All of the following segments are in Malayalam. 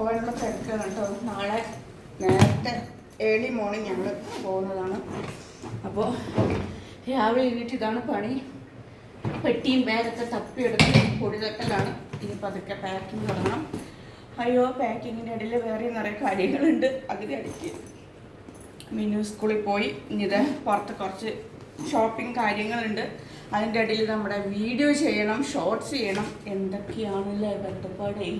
പോകാനുള്ള തിരക്കാണ് കേട്ടോ നാളെ നേരത്തെ ഏർലി മോർണിംഗ് ഞങ്ങൾ പോകുന്നതാണ്. അപ്പോൾ രാവിലെ എഴുന്നേറ്റ് ഇതാണ് പണി. പെട്ടിയും ബാഗൊക്കെ തപ്പിയെടുത്ത് പൊടി തട്ടലാണ്. ഇനി പതുക്കെ പാക്കിങ് തുടങ്ങണം. അയ്യോ പാക്കിങ്ങിന്റെ ഇടയിൽ വേറെ നിറയെ കാര്യങ്ങളുണ്ട്. അതിന്റെ ഇടയ്ക്ക് മിനു സ്കൂളിൽ പോയി. ഇനി ഇത് പുറത്ത് കുറച്ച് ഷോപ്പിംഗ് കാര്യങ്ങളുണ്ട്. അതിന്റെ ഇടയിൽ നമ്മുടെ വീഡിയോ ചെയ്യണം ഷോർട്സ് ചെയ്യണം. എന്തൊക്കെയാണല്ലേ ബന്ധപ്പാടേ?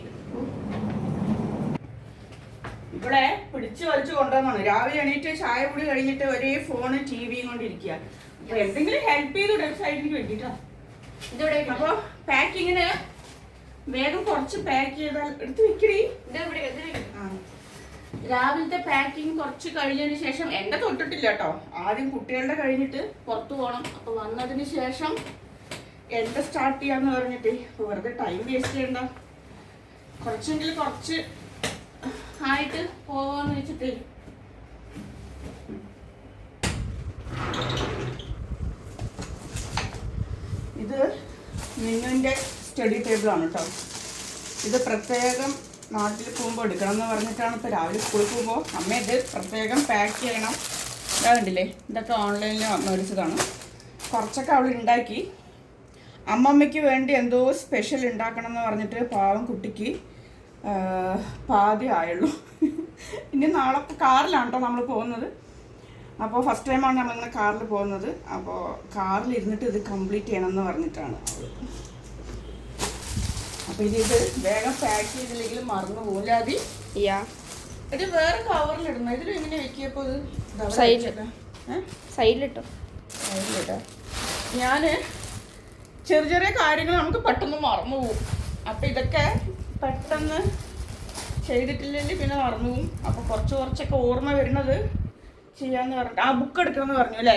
ഇവിടെ പിടിച്ചു വലിച്ചു കൊണ്ടുവന്നാണ് രാവിലെ എണീറ്റ് ചായ കൂടി കഴിഞ്ഞിട്ട് ഒരേ ഫോണ് ടി വിയും കൊണ്ടിരിക്കുക അപ്പൊ എന്തെങ്കിലും ഹെൽപ്പ് ചെയ്ത് വെബ്സൈറ്റിന് വേണ്ടിട്ടോ. ഇതെവിടെ അപ്പൊ പാക്കിങ്ങിന് വേഗം കുറച്ച് പാക്ക് ചെയ്താൽ എടുത്ത് വെക്കണേ. രാവിലത്തെ പാക്കിങ് കുറച്ച് കഴിഞ്ഞതിന് ശേഷം എന്റെ തൊട്ടിട്ടില്ല കേട്ടോ. ആദ്യം കുട്ടികളുടെ കഴിഞ്ഞിട്ട് പുറത്തു പോകണം അപ്പൊ വന്നതിന് ശേഷം എന്റെ സ്റ്റാർട്ട് ചെയ്യാന്ന് പറഞ്ഞിട്ട് വെറുതെ ടൈം വേസ്റ്റ് ചെയ്യണ്ട. കുറച്ചെങ്കിലും കുറച്ച് ആയിട്ട് പോവാന്ന് വെച്ചിട്ട്. ഇത് നിങ്ങളുടെ സ്റ്റഡി ടേബിൾ ആണ് കേട്ടോ ഇത് പ്രത്യേകം നാട്ടിൽ പോകുമ്പോൾ എടുക്കണം എന്ന് പറഞ്ഞിട്ടാണ് ഇപ്പോൾ രാവിലെ സ്കൂളിൽ പോകുമ്പോൾ അമ്മ ഇത് പ്രത്യേകം പാക്ക് ചെയ്യണം. ഇതാ കണ്ടില്ലേ? ഇതൊക്കെ ഓൺലൈനിൽ മേടിച്ചതാണ്. കുറച്ചൊക്കെ അവൾ ഉണ്ടാക്കി. അമ്മമ്മയ്ക്ക് വേണ്ടി എന്തോ സ്പെഷ്യൽ ഉണ്ടാക്കണം എന്ന് പറഞ്ഞിട്ട് പാവം കുട്ടിക്ക് പാതി ആയുള്ളൂ. ഇനി നാളെ കാറിലാണ് കേട്ടോ നമ്മൾ പോകുന്നത് അപ്പോൾ ഫസ്റ്റ് ടൈമാണ് നമ്മളിങ്ങനെ കാറിൽ പോകുന്നത്. അപ്പോൾ കാറിൽ ഇരുന്നിട്ട് ഇത് കംപ്ലീറ്റ് ചെയ്യണം എന്ന് പറഞ്ഞിട്ടാണ് അപ്പോൾ അപ്പൊ ഇനി ഇത് വേഗം പാക്ക് ചെയ്തില്ലെങ്കിൽ മറന്നു പോലാതി ഇത് വേറെ കവറിലിടണം ഇതിൽ എങ്ങനെ വെക്കിയപ്പോൾ ഇത് സൈഡിലിട്ടോ? സൈഡിലിട്ടോ? ഞാൻ ചെറിയ ചെറിയ കാര്യങ്ങൾ നമുക്ക് പെട്ടെന്ന് മറന്നു പോകും അപ്പം ഇതൊക്കെ പെട്ടെന്ന് ചെയ്തിട്ടില്ലെങ്കിൽ പിന്നെ മറന്നു പോകും. അപ്പൊ കുറച്ച് കുറച്ചൊക്കെ ഓർമ്മ വരുന്നത് ചെയ്യാന്ന് പറഞ്ഞിട്ട്. ആ ബുക്ക് എടുക്കണമെന്ന് പറഞ്ഞു അല്ലേ?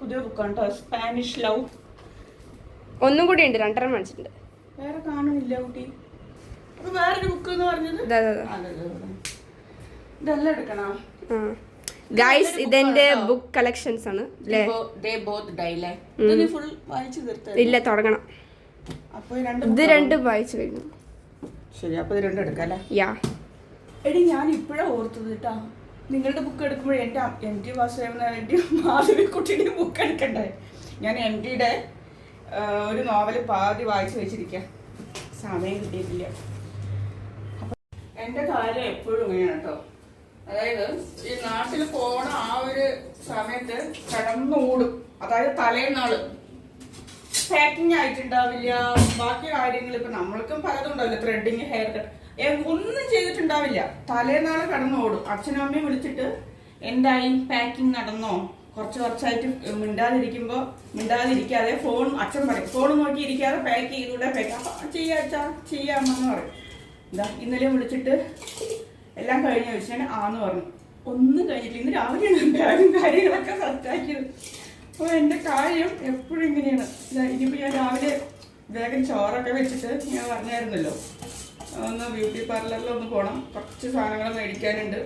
പുതിയ ബുക്കാണ് കേട്ടോ സ്പാനിഷ് ലവ് ഒന്നും കൂടി ഉണ്ട് രണ്ടര മേടിച്ചിട്ടുണ്ട് വേറെ കാണുന്നില്ല കുട്ടി. അപ്പൊ വേറൊരു ബുക്ക് എന്ന് പറഞ്ഞത്. ഇതെല്ലാം എടുക്കണോ. ഗൈസ് ഇതെന്റെ ബുക്ക് കളക്ഷൻസ് ആണ്? ഇല്ല തുടങ്ങണം. അപ്പൊ ഈ രണ്ട് ഇത് രണ്ട് വായിച്ചു കഴിഞ്ഞു. ശരി അപ്പൊ ഇത് രണ്ടും എടുക്കാം അല്ലേ? യാ. എടി ഞാൻ ഇപ്പോഴാ ഓർത്തത് കേട്ടാ. നിങ്ങളുടെ ബുക്ക് എടുക്കുമ്പോൾ എന്റെ എം ടി വാസുദേവനായിട്ട് മാധവിക്കുട്ടിയുടെ ബുക്ക് എടുക്കണ്ടേ? ഞാൻ എം ടിയുടെ ഒരു നോവൽ പാതി വായിച്ചു വെച്ചിരിക്കാം. സമയം കിട്ടിയിട്ടില്ല. എന്റെ എന്റെ കാര്യം എപ്പോഴും ഇങ്ങനെയാണ് കേട്ടോ. അതായത് ഈ നാട്ടിൽ പോണ ആ ഒരു സമയത്ത് കിടന്നോടും അതായത് തലേന്നാൾ. പാക്കിംഗ് ആയിട്ടുണ്ടാവില്ല. ബാക്കി കാര്യങ്ങൾ ഇപ്പൊ നമ്മൾക്കും പലതും ഉണ്ടാവില്ല ത്രെഡിങ് ഹെയർ കട്ട് ഒന്നും ചെയ്തിട്ടുണ്ടാവില്ല. തലേനാളെ കടന്നു ഓടും അച്ഛനും അമ്മയും വിളിച്ചിട്ട് എന്തായി? പാക്കിംഗ് നടന്നോ? കുറച്ച് കുറച്ചായിട്ട് മിണ്ടാതിരിക്കുമ്പോ മിണ്ടാതിരിക്കാതെ ഫോൺ അച്ഛൻ പറയും. ഫോൺ നോക്കി ഇരിക്കാതെ പാക്ക് ചെയ്തൂടെ പാക്ക് അപ്പൊ ചെയ്യാ അച്ഛാ ചെയ്യാമെന്ന് പറയും. എന്താ? ഇന്നലെ വിളിച്ചിട്ട് എല്ലാം കഴിഞ്ഞ വെച്ചാൽ ആന്ന് പറഞ്ഞു. ഒന്നും കഴിഞ്ഞിട്ടില്ല. ഇന്ന് രാവിലെയാണ് ബാഗും കാര്യങ്ങളൊക്കെ സെറ്റാക്കിയത് അപ്പോൾ എന്റെ കാര്യം എപ്പോഴും ഇങ്ങനെയാണ്. ഇതാ ഇനിയിപ്പോൾ ഞാൻ രാവിലെ വേഗം ചോറൊക്കെ വെച്ചിട്ട് ഞാൻ പറഞ്ഞായിരുന്നല്ലോ. ഒന്ന് ബ്യൂട്ടി പാർലറിൽ ഒന്ന് പോകണം കുറച്ച് സാധനങ്ങൾ മേടിക്കാനുണ്ട്.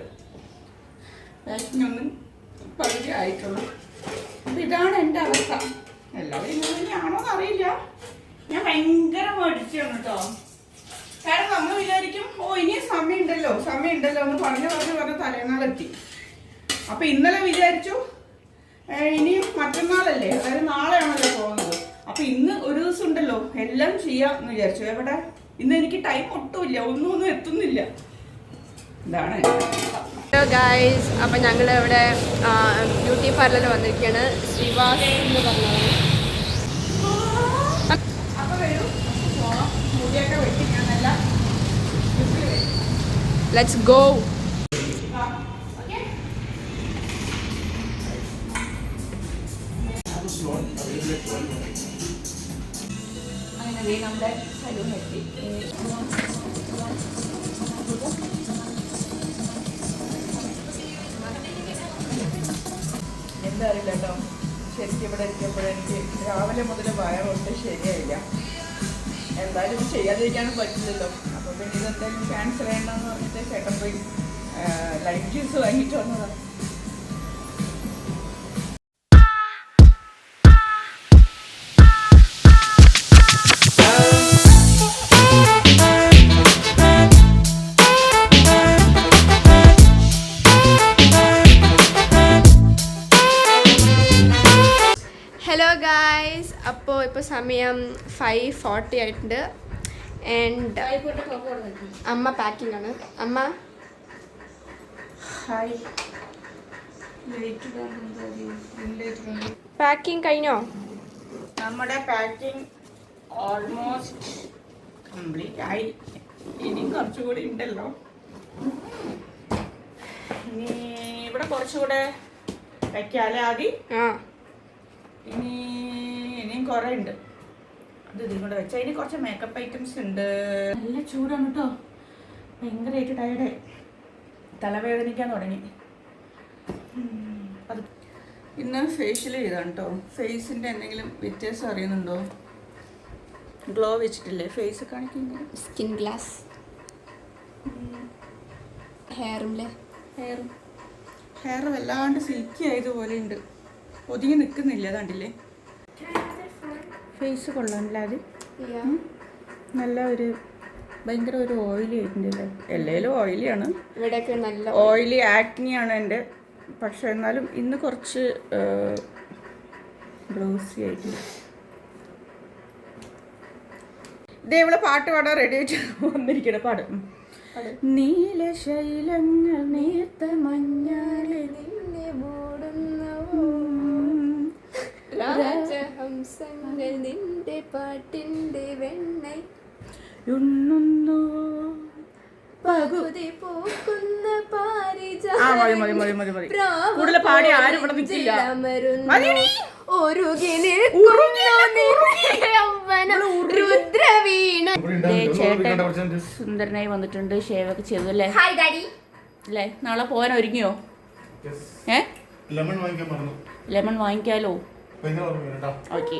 പാക്കിംഗ് ഒന്നും പകുതി ആയിട്ടുള്ളൂ. അപ്പം ഇതാണ് എന്റെ അവസ്ഥ. എല്ലാവരും ഇങ്ങനെ തന്നെയാണോന്ന് അറിയില്ല. ഞാൻ ഭയങ്കര മടിച്ചാണ് കേട്ടോ. കാരണം നമ്മൾ വിചാരിക്കും ഓ ഇനിയും സമയമുണ്ടല്ലോ സമയമുണ്ടല്ലോ എന്ന് പറഞ്ഞു പറഞ്ഞ് പറഞ്ഞ് തലേന്നാളെത്തി. അപ്പൊ ഇന്നലെ വിചാരിച്ചു ഇനിയും മറ്റന്നാളല്ലേ? അതായത് നാളെയാണല്ലോ പോകുന്നത്. അപ്പൊ ഇന്ന് ഒരു ദിവസം ഉണ്ടല്ലോ. എല്ലാം ചെയ്യാം എന്ന് വിചാരിച്ചു. എവിടെ? ഇന്ന് എനിക്ക് ടൈം ഒട്ടുമില്ല. ഒന്നും ഒന്നും എത്തുന്നില്ല. ഇതാണ്. ഹലോ ഗായ്സ് അപ്പം ഞങ്ങൾ ഇവിടെ ബ്യൂട്ടി പാർലറിൽ വന്നിരിക്കുകയാണ് ശ്രീവാസ് എന്ന് പറഞ്ഞത് അപ്പൊ വരൂ. നമ്മുടെ സലൂൺ എത്തി. എന്താ അറിയില്ല കേട്ടോ. ശരിക്കും ഇവിടെ എത്തിയപ്പോഴെനിക്ക് രാവിലെ മുതൽ വയറുണ്ട് ശരിയായില്ല. എന്തായാലും ഇത് ചെയ്യാതിരിക്കാനും പറ്റില്ലല്ലോ. അപ്പോൾ പിന്നെ ഇതെന്തായാലും ക്യാൻസൽ ചെയ്യണമെന്ന് പറഞ്ഞിട്ട് ചേട്ടൻ പോയി ലൈഫ് ജ്യൂസ് വാങ്ങിയിട്ട് വന്നതാണ് സമയം ഫൈവ് ഫോർട്ടി ആയിട്ടുണ്ട്. ആൻഡ് അമ്മ പാക്കിംഗ് ആണ്. അമ്മ? ഹായ് പാക്കിംഗ് കഴിഞ്ഞോ? നമ്മുടെ പാക്കിംഗ് ഓൾമോസ്റ്റ് കംപ്ലീറ്റ് ആയി. ഇനി കുറച്ചുകൂടി ഉണ്ടല്ലോ. ഇനി ഇവിടെ കുറച്ചുകൂടെ വയ്ക്കാലേ ആദ്യം ആ. ഇനി ഇനിയും കുറേ ഉണ്ട്. അത് ഇതും കൂടെ വെച്ചാൽ ഇനി കുറച്ച് മേക്കപ്പ് ഐറ്റംസ് ഉണ്ട്. നല്ല ചൂടാണ് കേട്ടോ ഭയങ്കരമായിട്ട് ടയർഡ് തലവേദനിക്കാൻ തുടങ്ങി. അത് ഇന്ന് ഫേഷ്യൽ ചെയ്താണ് കേട്ടോ ഫേസിന്റെ എന്തെങ്കിലും വ്യത്യാസം അറിയുന്നുണ്ടോ? ഗ്ലോ വെച്ചിട്ടില്ലേ? ഫേസ് കാണിക്കുന്നത് സ്കിൻ ഗ്ലാസ് ഹെയറും ഹെയറും ഹെയർ വല്ലാണ്ട് സിൽക്കി ആയതുപോലെ ഉണ്ട്. ഒതുങ്ങി നിൽക്കുന്നില്ല കണ്ടില്ലേ? ഫേസ് കൊള്ളാമല്ലേ അത്? നല്ല ഒരു ഭയങ്കര ഒരു ഓയിലി ആയിട്ടുണ്ടല്ലേ എല്ലാവരും ഓയിലിയാണ് ഇവിടെയൊക്കെ നല്ല ഓയിലി ആണ് എന്റെ. പക്ഷെ എന്നാലും ഇന്ന് കുറച്ച് ഗ്ലോസി ആയിട്ടുണ്ട് ഇതേ ഇവിടെ പാട്ട് പാടാൻ റെഡി ആയിട്ട് വന്നിരിക്കണം പാട്. നീല നീലശൈലങ്ങൾ നീർത്ത മഞ്ഞാലിൽ നിന്നെ മൂടുന്നു രാജഹംസങ്ങൾ നിന്റെ പാട്ടിന്റെ വെണ്ണൈ. ഉണ്ണുന്നു. പകുതി പൂക്കുന്ന പാടി ആരും ഇവിടെ നിൽക്കില്ല. ചേട്ടൻ സുന്ദരനായി വന്നിട്ടുണ്ട്. ഷേവ് ഒക്കെ ചെയ്തു അല്ലേ? ഡാഡി അല്ലേ? നാളെ പോകാൻ ഒരുങ്ങിയോ? ഏ? ലെമൺ വാങ്ങിക്കാൻ മറന്നു ലെമൺ വാങ്ങിക്കാലോ? ഭയങ്കര ഓർമ്മ കേട്ടോ ഓക്കെ